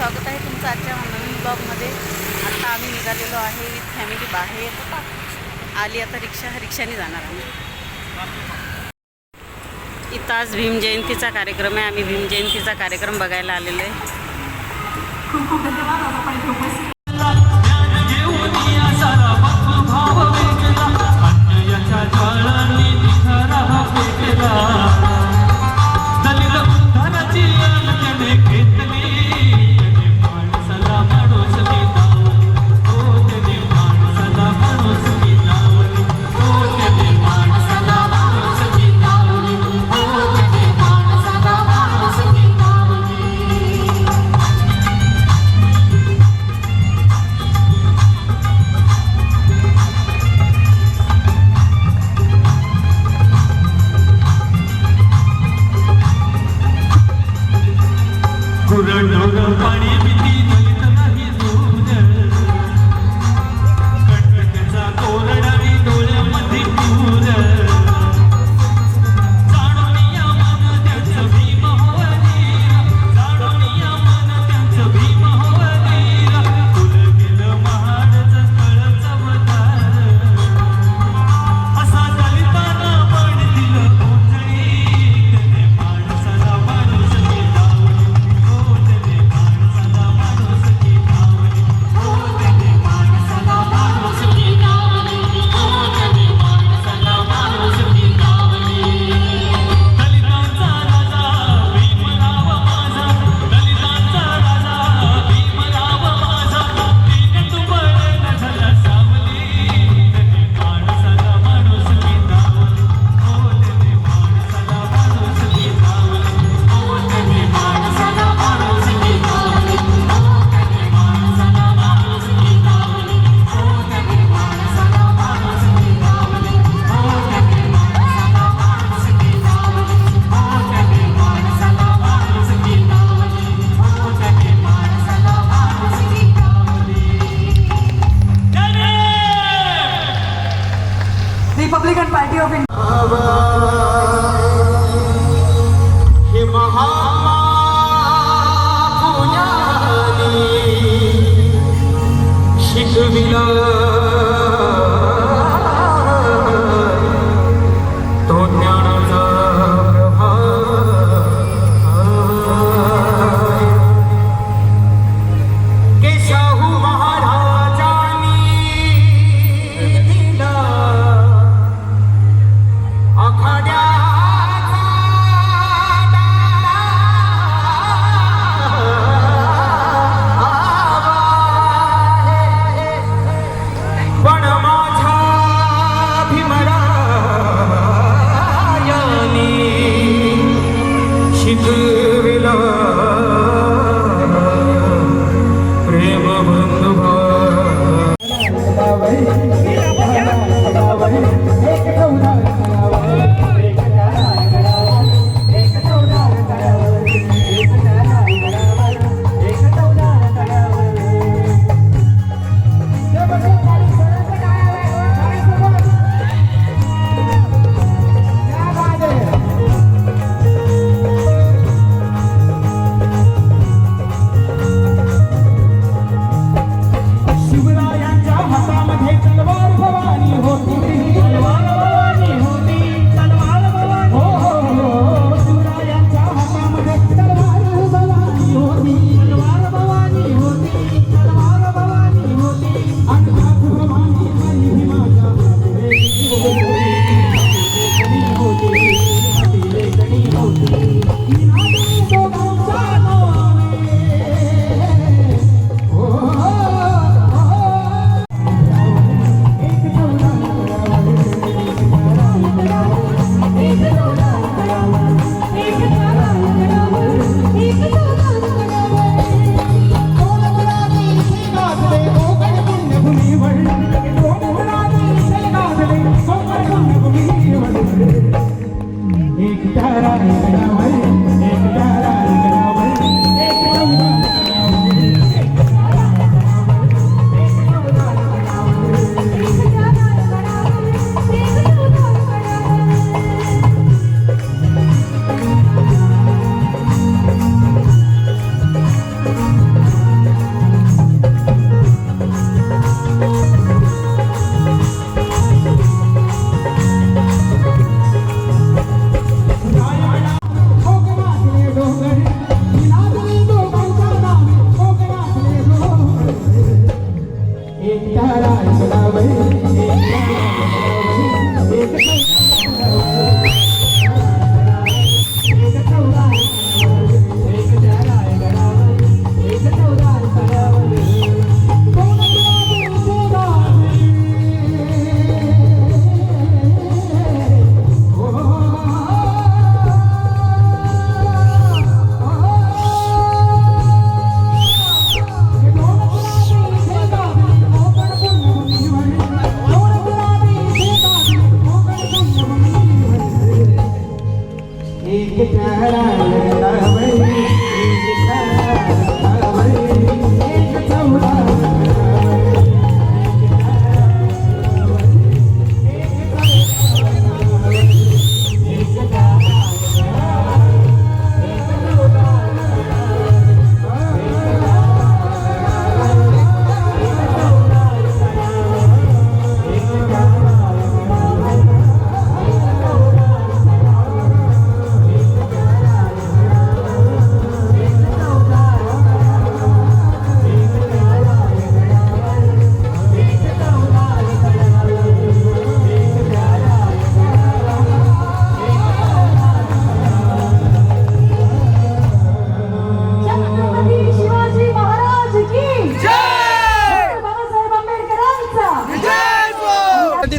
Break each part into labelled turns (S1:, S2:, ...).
S1: स्वागत आहे तुमचं आजच्या नवीन ब्लॉगमध्ये. आता आम्ही निघालेलो आहे फॅमिली बाहेर. आली आता रिक्षा रिक्षाने जाणार आम्ही. इथं आज भीम जयंतीचा कार्यक्रम आहे. आम्ही भीम जयंतीचा कार्यक्रम बघायला आलेलो आहे.
S2: एक तारा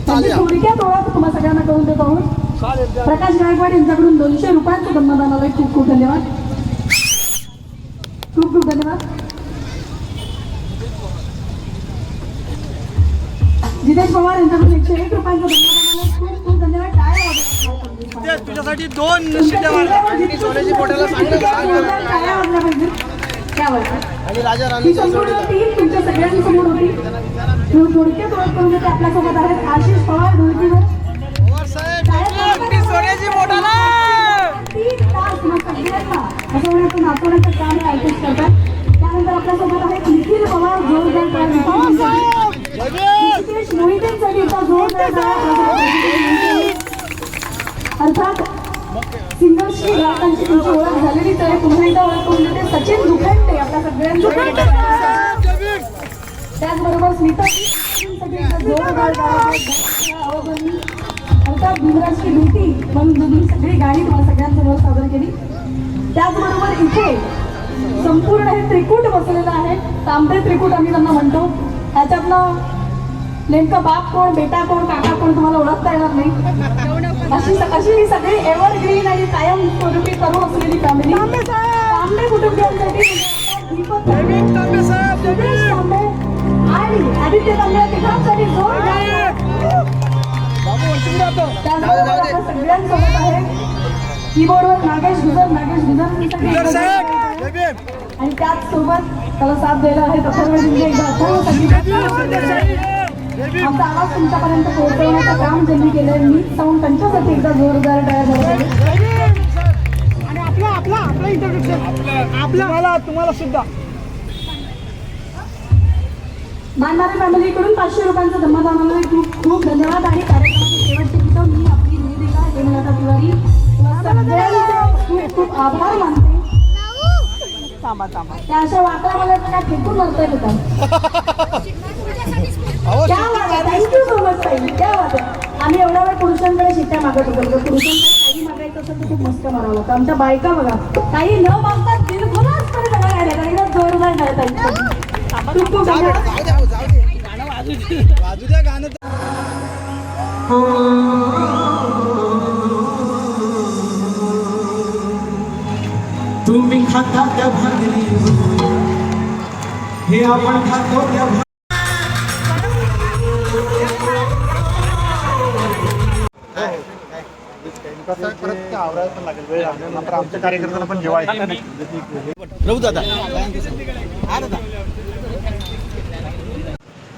S2: म्हणजे
S3: प्रकाश गायकवाड यांच्याकडून दोनशे रुपयांचं जन्मदानाला खूप खूप धन्यवाद. खूप खूप धन्यवाद. जितेश पवार यांच्याकडून एकशे एक रुपयांचं जन्मदानाला खूप खूप धन्यवाद.
S1: तुझ्यासाठी दोन राजा
S3: ही संपूर्ण टीम तुमच्या सगळ्यांसमोर होती. थो- थोडक्यात ओळख करून देते आपल्यासोबत आहेत आशिष पवार तीन तास मग सगळ्यांना म्हणायचं नाचवण्याचं काम आर्टिस्ट करतात. त्यानंतर आपल्यासोबत आहेत निखिल पवार जोरदार मोहितेंसाठी जोरदार टाळ्या. अर्थात सिंगर्सची गायकांची तुमची ओळख झालेलीच आहे पुन्हा एकदा ओळख करून देते. सचिन दुखंटे आपल्या सगळ्यांच्या त्याचबरोबर स्मिता. अर्थात भीमराजची भेटी म्हणून तुम्ही सगळी गाणी तुम्हाला सगळ्यांसमोर सादर केली. त्याचबरोबर इथे संपूर्ण हे त्रिकूट बसलेलं आहे. तांबे त्रिकूट आम्ही त्यांना म्हणतो. त्याच्यातनं नेमकं बाप कोण बेटा कोण काका कोण तुम्हाला ओळखता येणार नाही. अशी अशी ही सगळी एव्हरग्रीन आणि कायम स्वरूपी तरुण असलेली फॅमिली तांबे कुटुंबियांसाठी आणि आदित्य तांबे तिघांसाठी त्याचबरोबर आपल्या सगळ्यांसोबत आहे. कीबोर्डवर नागेश गुजर नागेश
S1: गुजर.
S3: आणि त्याच सोबत त्याला साथ द्यायला आहे अथर्व संगीत आमचा आवाज तुमच्यापर्यंत पोहोचवण्याचं काम ज्यांनी केलंय मी साऊंड त्यांच्यासाठी एकदा जोरदार.
S1: आणि आपला आपला आपला इंट्रोडक्शन आपला. तुम्हाला तुम्हाला सुद्धा.
S3: मानणारे फॅमिलीकडून पाचशे रुपयांचं धम्मत आम्हाला खूप खूप धन्यवाद. आणि कार्यक्रमाची शेवटची गीतं मी आपली निवेदिका हेमलता तिवारी. खूप खूप आभार मानते.
S1: थांबा थांबा.
S3: त्या अशा मला त्या फेकून बात आहे थँक्यू सो मच ताई क्या बात आहे. आम्ही एवढा वेळ पुरुषांकडे शिट्ट्या मागत होतो. पुरुषांकडे काही मागायचं असेल तर खूप मस्त मारावं लागतं. आमच्या बायका बघा काही न मागता दिलखुलासपणे सगळं राहिलं तरी ना जोरदार करता खूप खूप धन्यवाद
S1: जाऊ द्या जाऊ दे गाणं वाजू दे. वाजू द्या गाणं.
S4: तुम्ही खाता त्या भाकरी. हे आपण खातो त्या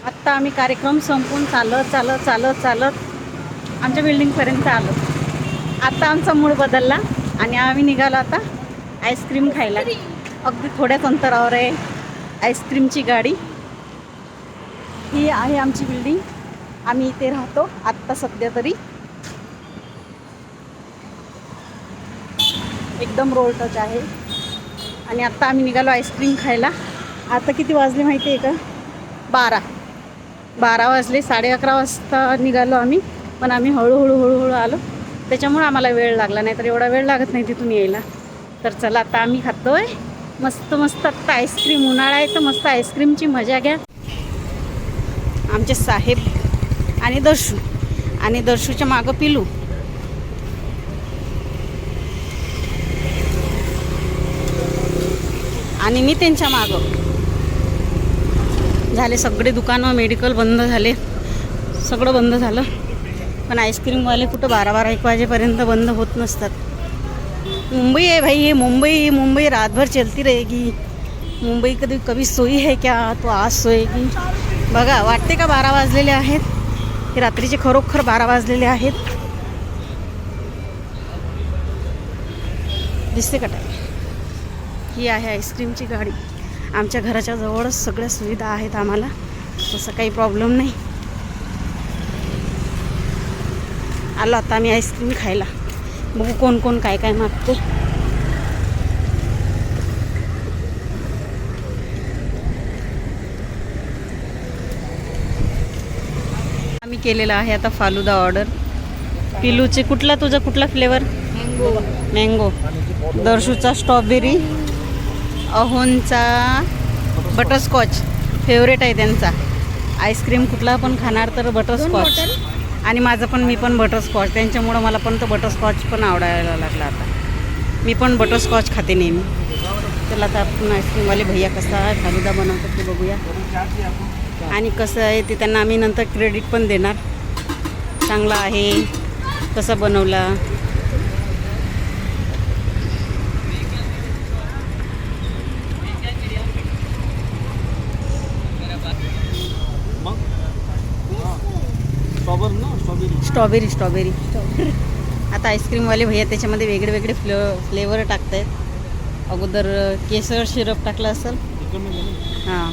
S5: आत्ता आम्ही कार्यक्रम संपून चालत चालत चालत चालत आमच्या बिल्डिंगपर्यंत आलो. आत्ता आमचा मूड बदलला आणि आम्ही निघालो आता आईस्क्रीम खायला. अगदी थोड्याच अंतरावर आहे आईस्क्रीमची गाडी. ही आहे आमची बिल्डिंग आम्ही इथे राहतो आत्ता सध्या तरी. एकदम रोड टच आहे. आणि आत्ता आम्ही निघालो आईस्क्रीम खायला. आता किती वाजले माहिती आहे का? बारा. बारा वाजले साडे अकरा वाजता निघालो आम्ही. पण आम्ही हळूहळू हळूहळू आलो. त्याच्यामुळं आम्हाला वेळ लागला नाही तर एवढा वेळ लागत नाही तिथून यायला. तर चला आता आम्ही खातोय. मस्त मस्त आत्ता आईस्क्रीम उन्हाळा आहे तर मस्त आईस्क्रीमची मजा घ्या. आमचे साहेब आणि दर्शू. आणि दर्शूच्या मागं पिलू. आणि मी त्यांच्या मागं. झाले सगळे दुकानं मेडिकल बंद झाले. सगळं बंद झालं. पण आईस्क्रीमवाले कुठं बारा बारा एक वाजेपर्यंत बंद होत नसतात. मुंबई आहे भाई हे मुंबई मुंबई रातभर चलती रहेगी. मुंबई कधी कधी सोयी है क्या? तो आज सोयेगी बघा वाटते का बारा वाजलेले आहेत? हे रात्रीचे खरोखर बारा वाजलेले आहेत. दिसते का टाईम ही आहे आईस्क्रीमची गाडी. आमच्या घराच्या जवळच सगळ्या सुविधा आहेत आम्हाला. तसं काही प्रॉब्लेम नाही. आलो आता आम्ही आईस्क्रीम खायला. बघू कोण कोण काय काय मागते. आम्ही केलेला आहे आता फालुदा ऑर्डर पिलूचे कुठला तुझा कुठला फ्लेवर मँगो दर्शूचा स्ट्रॉबेरी अहोनचा बटरस्कॉच फेवरेट आहे त्यांचा. आईस्क्रीम कुठला पण खाणार तर बटरस्कॉच आणि माझं पण मी पण बटरस्कॉच त्यांच्यामुळं मला पण तो बटरस्कॉच पण आवडायला लागला आता. मी पण बटरस्कॉच खाते नेहमी. चला आता आपण आईस्क्रीमवाले भैया कसा फालुदा बनवतात ते बघूया. आणि कसं आहे ते त्यांना आम्ही नंतर क्रेडिट पण देणार. चांगला आहे. कसा बनवला?
S4: स्ट्रॉबेरी स्ट्रॉबेरी
S5: आता आईस्क्रीमवाले भैया त्याच्यामध्ये वेगळे वेगळे फ्ले फ्लेवर टाकत आहेत अगोदर केसर सिरप टाकलं असेल. हां.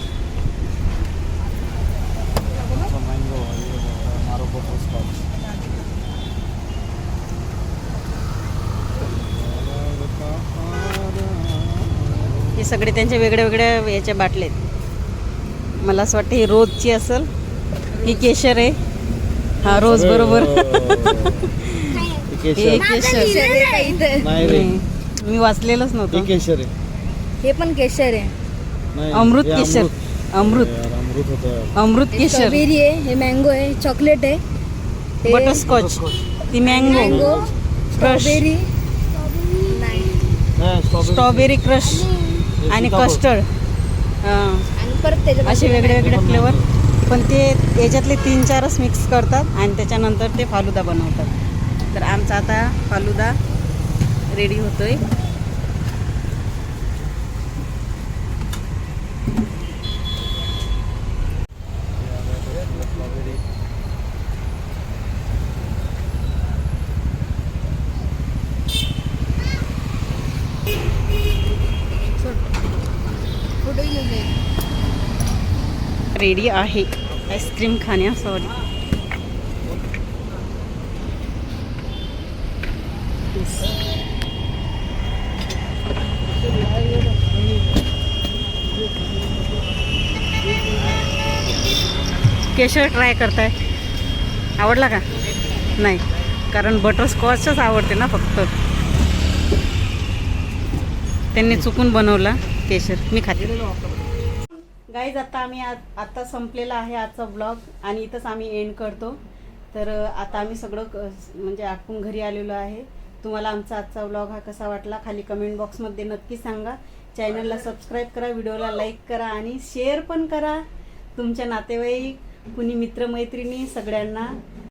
S5: हे सगळे त्यांच्या वेगळ्या वेगळ्या याच्या बाटल्या आहेत. मला असं वाटतं ही रोजची असेल. ही केशर आहे. हा रोज बरोबर. हे.
S4: केशर.
S5: केशर.
S4: नाही रे.
S5: नाही, मी वाचलेलंच
S4: हे
S5: नव्हतं
S4: केशर आहे.
S3: हे पण केशर आहे.
S4: नाही,
S5: अमृत
S4: हे
S5: केशर.
S4: अमृत.
S5: अमृत.
S4: यार, अमृत होतं.
S5: अमृत केशर.
S3: स्ट्रॉबेरी आहे हे मँगो आहे चॉकलेट आहे. हे
S5: बटरस्कॉच ती मँगो
S3: मँगो
S5: क्रश
S3: स्ट्रॉबेरी नाही
S4: नाही, स्ट्रॉबेरी
S5: स्ट्रॉबेरी क्रश
S4: हे
S5: आणि
S4: सीताफळ.
S5: कस्टर्ड हां.
S3: आणि परत त्याच्या
S5: असे वेगळे वेगळे फ्लेवर पण ते याच्यातले तीन चारच मिक्स करतात आणि त्याच्यानंतर ते फालुदा बनवतात. तर आमचा आता फालुदा रेडी होतोय.
S3: फोटो घेऊन
S5: रेडी आहे. आईस्क्रीम खाण्या सॉरी केशर ट्राय करताय. आवडला का? नाही. कारण बटरस्कॉचच आवडते ना फक्त. त्यांनी चुकून बनवला केशर. मी खाते. गाईज आता आम्ही आत्ता संपलेला आहे आजचा ब्लॉग आणि इथंच आम्ही एंड करतो. तर आता आम्ही सगळं क- म्हणजे आटपून घरी आलेलो आहे. तुम्हाला आमचा आजचा ब्लॉग हा कसा वाटला खाली कमेंट बॉक्समध्ये नक्की सांगा. चॅनलला सबस्क्राईब करा व्हिडिओला लाईक करा आणि शेअर पण करा. तुमच्या नातेवाईक कुणी मित्रमैत्रिणी सगळ्यांना.